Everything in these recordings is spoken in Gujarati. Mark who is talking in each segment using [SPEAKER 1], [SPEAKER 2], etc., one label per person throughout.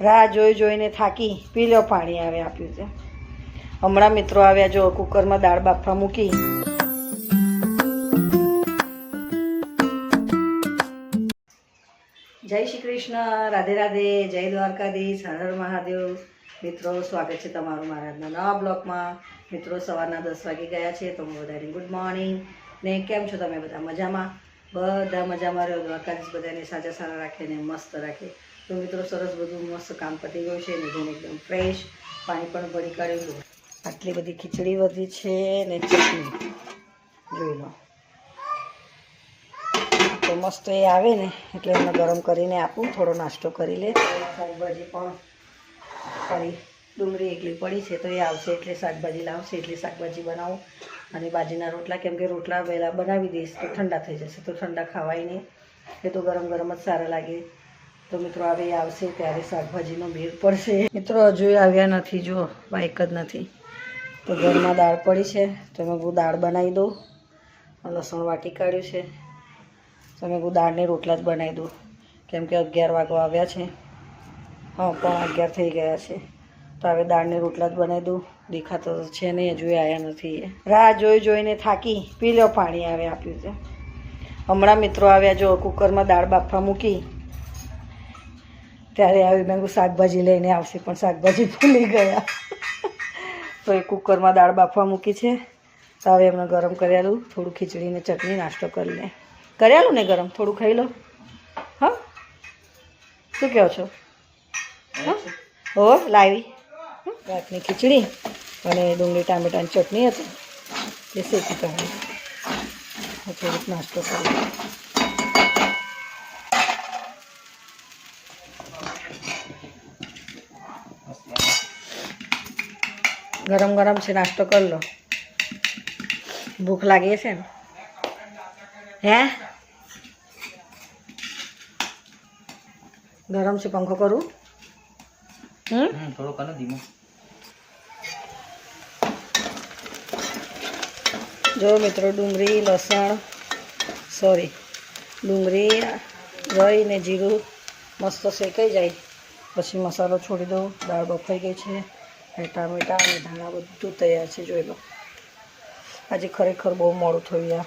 [SPEAKER 1] રાહ જોઈ જોઈને થાકી પીલો પાણી આવે આપ્યું છે. હમણાં મિત્રો આવ્યા જો કુકરમાં દાળ બાફવા મૂકી. જય શ્રી કૃષ્ણ, રાધે રાધે, જય દ્વારકાધીશ, હર મહાદેવ. મિત્રો, સ્વાગત છે તમારું મારા નવા બ્લોગમાં. મિત્રો, સવારના દસ વાગી ગયા છે, તો હું બધાને ગુડ મોર્નિંગ. ને કેમ છો તમે બધા? મજામાં? બધા મજામાં રહ્યો દ્વારકાધીશ બધાને સાજા સારા રાખે ને મસ્ત રાખે. તો મિત્રો સરસ બધું મસ્ત કામ પતી ગયું છે ને જેને એકદમ ફ્રેશ પાણી પણ ભરી કાઢ્યું આટલી બધી ખીચડી વધી છે ને ચટણી. જોઈ લો. તો મસ્ત એ આવે ને, એટલે એને ગરમ કરીને આપું, થોડો નાસ્તો કરી લે. શાકભાજી પણ ફરી ડુંગળી એકલી પડી છે તો એ આવશે એટલે શાકભાજી લાવશે, એટલે શાકભાજી બનાવો. અને બાજરીના રોટલા, કેમ કે રોટલા વહેલા બનાવી દઈશ તો ઠંડા થઈ જશે, તો ઠંડા ખવાય નહીં. એ તો ગરમ ગરમ જ સારા લાગે. તો મિત્રો એ આવશે ત્યારે શાકભાજીનો ભેર પડશે. મિત્રો, હજુ આવ્યા નથી જો બાઈક જ નથી. તો ઘરમાં દાળ પડી છે, તો મેં હું દાળ બનાવી દઉં. લસણ વાટી કાઢ્યું છે. તો મેં હું દાળને રોટલા જ બનાવી દઉં. કેમ કે અગિયાર વાગવા આવ્યા છે. હા, પણ અગિયાર થઈ ગયા છે. તો હવે દાળને રોટલા જ બનાવી દઉં. દેખાતો તો છે નહીં હજુ આવ્યા નથી એ. રાહ જોઈ જોઈને થાકી પી લો પાણી આવે આપ્યું છે. હમણાં મિત્રો આવ્યા જો કુકરમાં દાળ બાફવા મૂકી. ત્યારે આવી મેં શાકભાજી લઈને આવશે પણ શાકભાજી ભૂલી ગયા. તો એ કુકરમાં દાળ બાફવા મૂકી છે. તો હવે એમને ગરમ કરેલું થોડું ખીચડીને ચટણી નાસ્તો કરી લે. કરેલું ને ગરમ? થોડું ખાઈ લો. હા? શું કહો છો. હા? હો લાવી? રાતની ખીચડી અને ડુંગળી ટામેટાની ચટણી હતી. એ શેકી કાઢી. થોડુંક નાસ્તો કરી ગરમ ગરમ છે, નાસ્તો કરી લો. ભૂખ લાગી છે ને? હે? ગરમ છે, પંખો કરું? હમ?
[SPEAKER 2] થોડો કને ધીમો.
[SPEAKER 1] જો મિત્રો, ડુંગળી, લસણ સોરી ડુંગળી રહી ને જીરું મસ્ત શેકાઈ જાય. પછી મસાલો છોડી દઉં, દાળ બફાઈ ગઈ છે, અને ટામેટાં અને ધાણા બધું તૈયાર છે, જોઈ લો. આજે ખરેખર બહુ મોડું થયું યાર.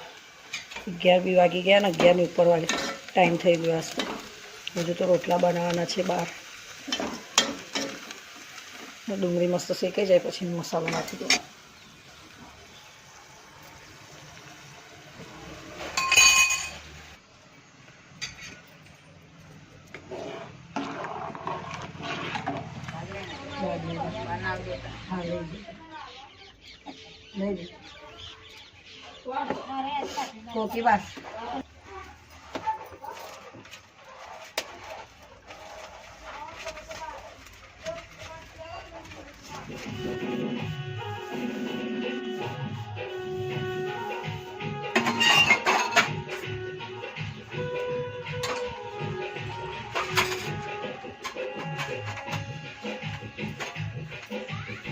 [SPEAKER 1] અગિયાર બી વાગી ગયા ને, અગિયારની ઉપર વાગે. ટાઈમ થઈ ગયો આજ તો. હજુ તો રોટલા બનાવવાના છે બહાર. ડુંગળી મસ્ત શેકાઈ જાય, પછી મસાલો નાખી દઉં. હા લઈ લે લઈ લે કોકી બાસ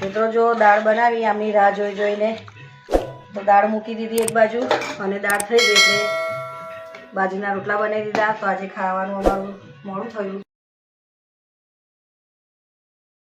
[SPEAKER 1] મિત્રો, જો દાળ બનાવી આમની રાહ જોઈ જોઈને તો દાળ મૂકી દીધી એક બાજુ અને દાળ થઈ ગઈ એટલે બાજરીના રોટલા બનાવી દીધા. તો આજે ખાવાનું અમારું મોડું થયું.